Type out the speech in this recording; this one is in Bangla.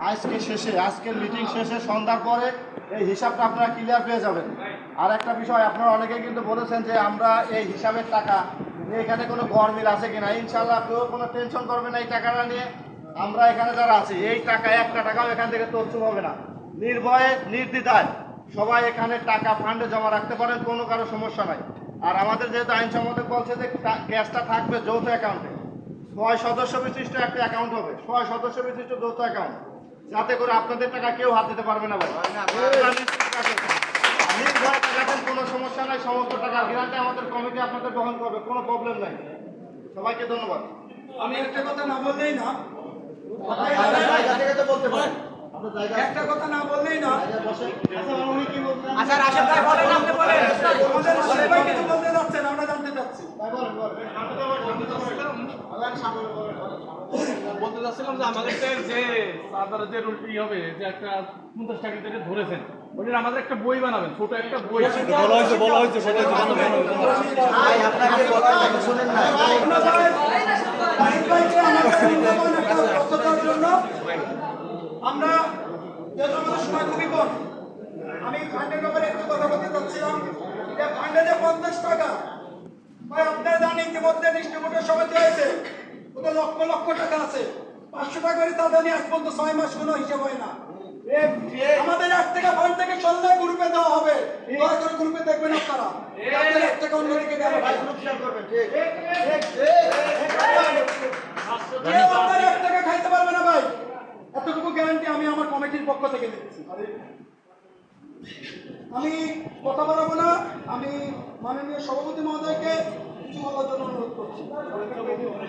আজকে শেষে, আজকের মিটিং শেষে সন্ধ্যার পরে এই হিসাবটা আপনারা ক্লিয়ার পেয়ে যাবেন। আর একটা বিষয়, আপনারা অনেকেই কিন্তু বলেছেন যে আমরা এই হিসাবের টাকা এখানে কোনো গরমিল আছে কিনা। ইনশাল্লাহ কেউ কোনো টেনশন করবে না এই টাকাটা নিয়ে। আমরা এখানে যারা আছি, এই টাকা, একটা টাকাও এখান থেকে তথ্য হবে না। নির্ভয়ে, নির্দ্বিধায় সবাই এখানে টাকা ফান্ডে জমা রাখতে পারেন, কোনো কারও সমস্যা নাই। আর আমাদের যেহেতু আইনসম্মত বলছে যে টা- ক্যাশটা থাকবে যৌথ অ্যাকাউন্টে ছয় সদস্য বিশিষ্ট একটা অ্যাকাউন্ট হবে। ছয় সদস্য বিশিষ্ট যৌথ অ্যাকাউন্ট যাতে করে আপনাদের টাকা কেউ হাত দিতে পারবে না ভাই। কোনো সমস্যা নাই সমস্ত টাকা গ্রান্টে আমাদের কমিটি আপনাদের বহন করবে কোনো প্রবলেম নাই। সবাইকে ধন্যবাদ। আমি একটা কথা না বললেই না। একটা কথা না বললেই না। আচ্ছা রাশেদ ভাই বলেন আপনি বলেন। আমাদের কিছু বলতে যাচ্ছেন আমরা জানতে চাচ্ছি। বলতে চাচ্ছিলাম যে আমাদের যে সাদার যে রুলটি হবে যে একটা পঞ্চাশ টাকা থেকে ধরেছেন ওইটা আমাদের একটা বই বানাবেন ছোট একটা বই। বলা হয়েছে হয়েছে আমরা যেহেতু আমাদের সময় খুবই কম আমি ফান্ডের ব্যাপারে একটু কথা বলতে চাচ্ছিলাম যে ফান্ডে যে পঞ্চাশ টাকা ইতিমধ্যে ডিস্ট্রিবিউটর সমিতি হয়েছে। ওদের লক্ষ লক্ষ টাকা আছে। পাঁচশো টাকা করে তাদের নিয়ে আজ পর্যন্ত ছয় মাস কোনো হিসাব হয় না। আমাদের এক টাকা ফান্ড থেকে চললে গ্রুপে দেওয়া হবে। দয়া করে গ্রুপে দেখবেন আপনারা। এক অন্যদিকে দেওয়া হবে। এক খাইতে পারবে না ভাই। এতটুকু গ্যারান্টি আমি আমার কমিটির পক্ষ থেকে দিচ্ছি। আমি কথা বলব না। আমি মাননীয় সভাপতি মহোদয়কে কিছু বলার জন্য